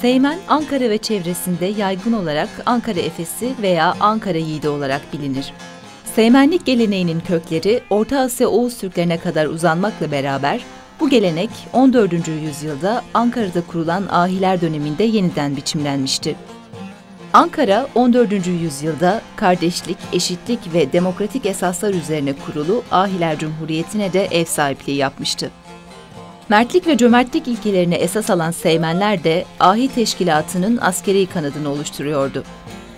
Seymen, Ankara ve çevresinde yaygın olarak Ankara Efesi veya Ankara Yiğidi olarak bilinir. Seymenlik geleneğinin kökleri Orta Asya Oğuz Türklerine kadar uzanmakla beraber bu gelenek 14. yüzyılda Ankara'da kurulan ahiler döneminde yeniden biçimlenmişti. Ankara 14. yüzyılda kardeşlik, eşitlik ve demokratik esaslar üzerine kurulu Ahiler Cumhuriyeti'ne de ev sahipliği yapmıştı. Mertlik ve cömertlik ilkelerini esas alan Seymenler de Ahi Teşkilatı'nın askeri kanadını oluşturuyordu.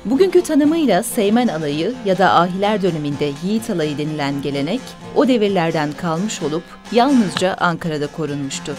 Bugünkü tanımıyla Seymen alayı ya da ahiler döneminde Yiğit alayı denilen gelenek o devirlerden kalmış olup yalnızca Ankara'da korunmuştu.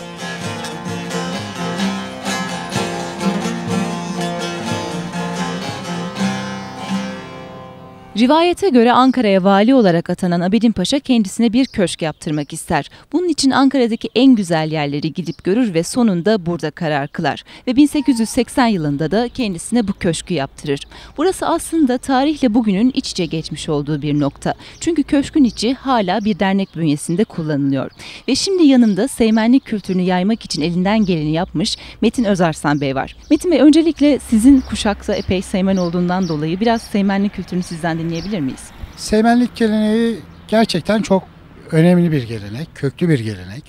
Rivayete göre Ankara'ya vali olarak atanan Abidin Paşa kendisine bir köşk yaptırmak ister. Bunun için Ankara'daki en güzel yerleri gidip görür ve sonunda burada karar kılar. Ve 1880 yılında da kendisine bu köşkü yaptırır. Burası aslında tarihle bugünün iç içe geçmiş olduğu bir nokta. Çünkü köşkün içi hala bir dernek bünyesinde kullanılıyor. Ve şimdi yanımda Seymenlik kültürünü yaymak için elinden geleni yapmış Metin Özarsan Bey var. Metin Bey öncelikle sizin kuşakta epey Seymen olduğundan dolayı biraz Seymenlik kültürünü sizden dinleyebilir miyiz? Seymenlik geleneği gerçekten çok önemli bir gelenek, köklü bir gelenek.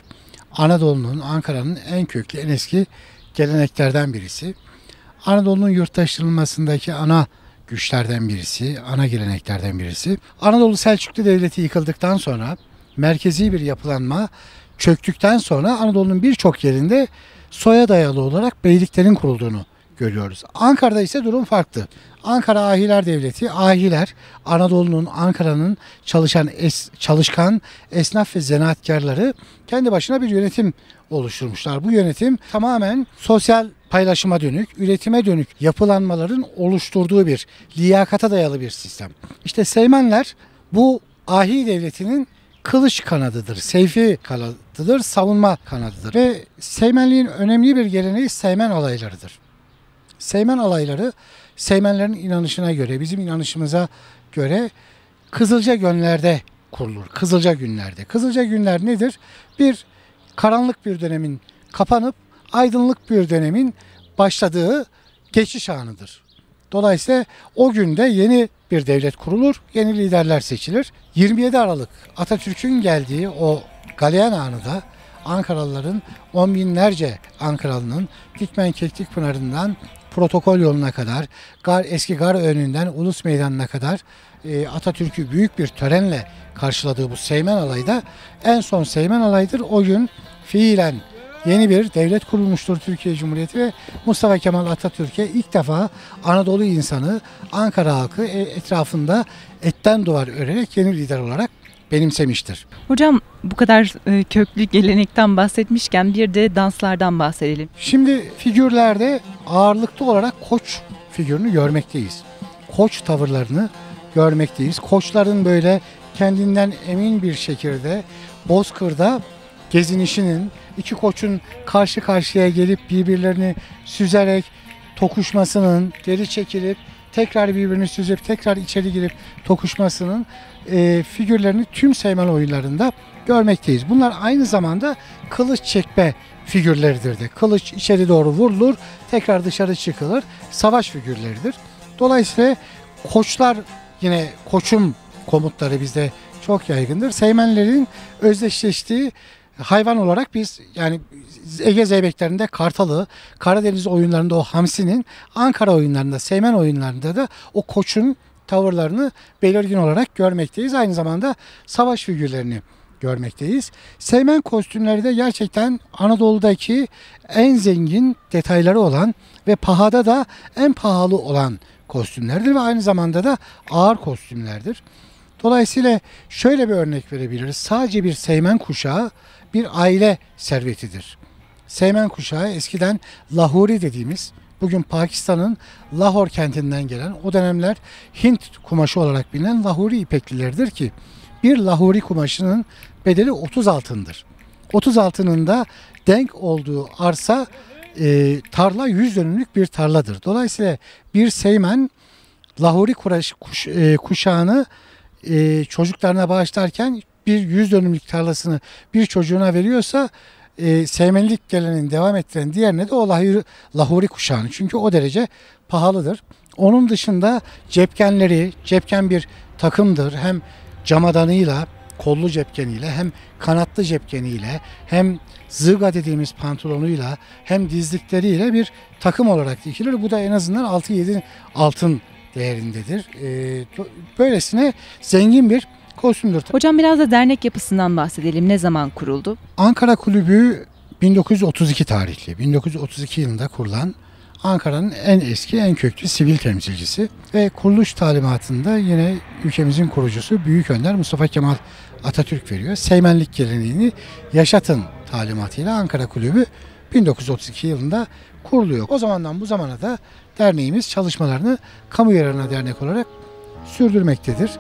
Anadolu'nun, Ankara'nın en köklü, en eski geleneklerden birisi. Anadolu'nun yurttaşlanmasındaki ana güçlerden birisi, ana geleneklerden birisi. Anadolu Selçuklu Devleti yıkıldıktan sonra merkezi bir yapılanma çöktükten sonra Anadolu'nun birçok yerinde soya dayalı olarak beyliklerin kurulduğunu görüyoruz. Ankara'da ise durum farklı. Ankara Ahiler Devleti, ahiler Anadolu'nun, Ankara'nın çalışan es, çalışkan esnaf ve zanaatkarları kendi başına bir yönetim oluşturmuşlar. Bu yönetim tamamen sosyal paylaşıma dönük, üretime dönük yapılanmaların oluşturduğu bir liyakata dayalı bir sistem. İşte Seymenler bu ahi devletinin kılıç kanadıdır, seyfi kanadıdır, savunma kanadıdır. Ve Seymenliğin önemli bir geleneği Seymen olaylarıdır. Seymen alayları Seymenlerin inanışına göre, bizim inanışımıza göre Kızılca günlerde kurulur. Kızılca günlerde. Kızılca günler nedir? Bir karanlık bir dönemin kapanıp aydınlık bir dönemin başladığı geçiş anıdır. Dolayısıyla o günde yeni bir devlet kurulur, yeni liderler seçilir. 27 Aralık Atatürk'ün geldiği o galeyan anı da Ankaralıların on binlerce Ankaralı'nın Dikmen Keklik Pınarı'ndan protokol yoluna kadar, gar, eski gar önünden Ulus Meydanı'na kadar e, Atatürk'ü büyük bir törenle karşıladığı bu Seymen Alayı en son Seymen Alayı'dır. O gün fiilen yeni bir devlet kurulmuştur Türkiye Cumhuriyeti ve Mustafa Kemal Atatürk'e ilk defa Anadolu insanı, Ankara halkı e, etrafında etten duvar örerek yeni lider olarak benimsemiştir. Hocam bu kadar e, köklü gelenekten bahsetmişken bir de danslardan bahsedelim. Şimdi figürlerde ağırlıklı olarak koç figürünü görmekteyiz. Koç tavırlarını görmekteyiz. Koçların böyle kendinden emin bir şekilde Bozkır'da gezinişinin, iki koçun karşı karşıya gelip birbirlerini süzerek tokuşmasının, geri çekilip tekrar birbirini süzüp tekrar içeri girip tokuşmasının e, figürlerini tüm Seymen oyunlarında görmekteyiz. Bunlar aynı zamanda kılıç çekme figürleridir de. Kılıç içeri doğru vurulur, tekrar dışarı çıkılır. Savaş figürleridir. Dolayısıyla koçlar yine koçum komutları bizde çok yaygındır. Seymenlerin özdeşleştiği hayvan olarak biz yani Ege Zeybeklerinde Kartalı, Karadeniz oyunlarında o Hamsi'nin, Ankara oyunlarında, Seymen oyunlarında da o koçun tavırlarını belirgin olarak görmekteyiz. Aynı zamanda savaş figürlerini görmekteyiz. Seymen kostümleri de gerçekten Anadolu'daki en zengin detayları olan ve pahada da en pahalı olan kostümlerdir ve aynı zamanda da ağır kostümlerdir. Dolayısıyla şöyle bir örnek verebiliriz. Sadece bir seymen kuşağı bir aile servetidir. Seymen kuşağı eskiden Lahori dediğimiz bugün Pakistan'ın Lahore kentinden gelen o dönemler Hint kumaşı olarak bilinen Lahori ipeklileridir ki bir Lahori kumaşının bedeli 30 altındır. 30 altının da denk olduğu arsa e, tarla 100 dönümlük bir tarladır. Dolayısıyla bir Seymen Lahori kuş, e, kuşağını e, çocuklarına bağışlarken bir 100 dönümlük tarlasını bir çocuğuna veriyorsa e, Seymenlik geleneğini devam ettiren diğer ne de o lahuri, lahuri kuşağını. Çünkü o derece pahalıdır. Onun dışında cepkenleri, cepken bir takımdır. Hem camadanıyla, kollu cepkeniyle hem kanatlı cepkeniyle hem zırga dediğimiz pantolonuyla hem dizlikleriyle bir takım olarak dikilir. Bu da en azından 6-7 altın değerindedir. Ee, böylesine zengin bir kostümdür. Hocam biraz da dernek yapısından bahsedelim. Ne zaman kuruldu? Ankara Kulübü 1932 tarihli. 1932 yılında kurulan Ankara'nın en eski, en köklü sivil temsilcisi ve kuruluş talimatında yine ülkemizin kurucusu Büyük Önder Mustafa Kemal Atatürk veriyor. Seymenlik geleneğini yaşatın talimatıyla Ankara Kulübü 1932 yılında kuruluyor. O zamandan bu zamana da derneğimiz çalışmalarını kamu yararına dernek olarak sürdürmektedir.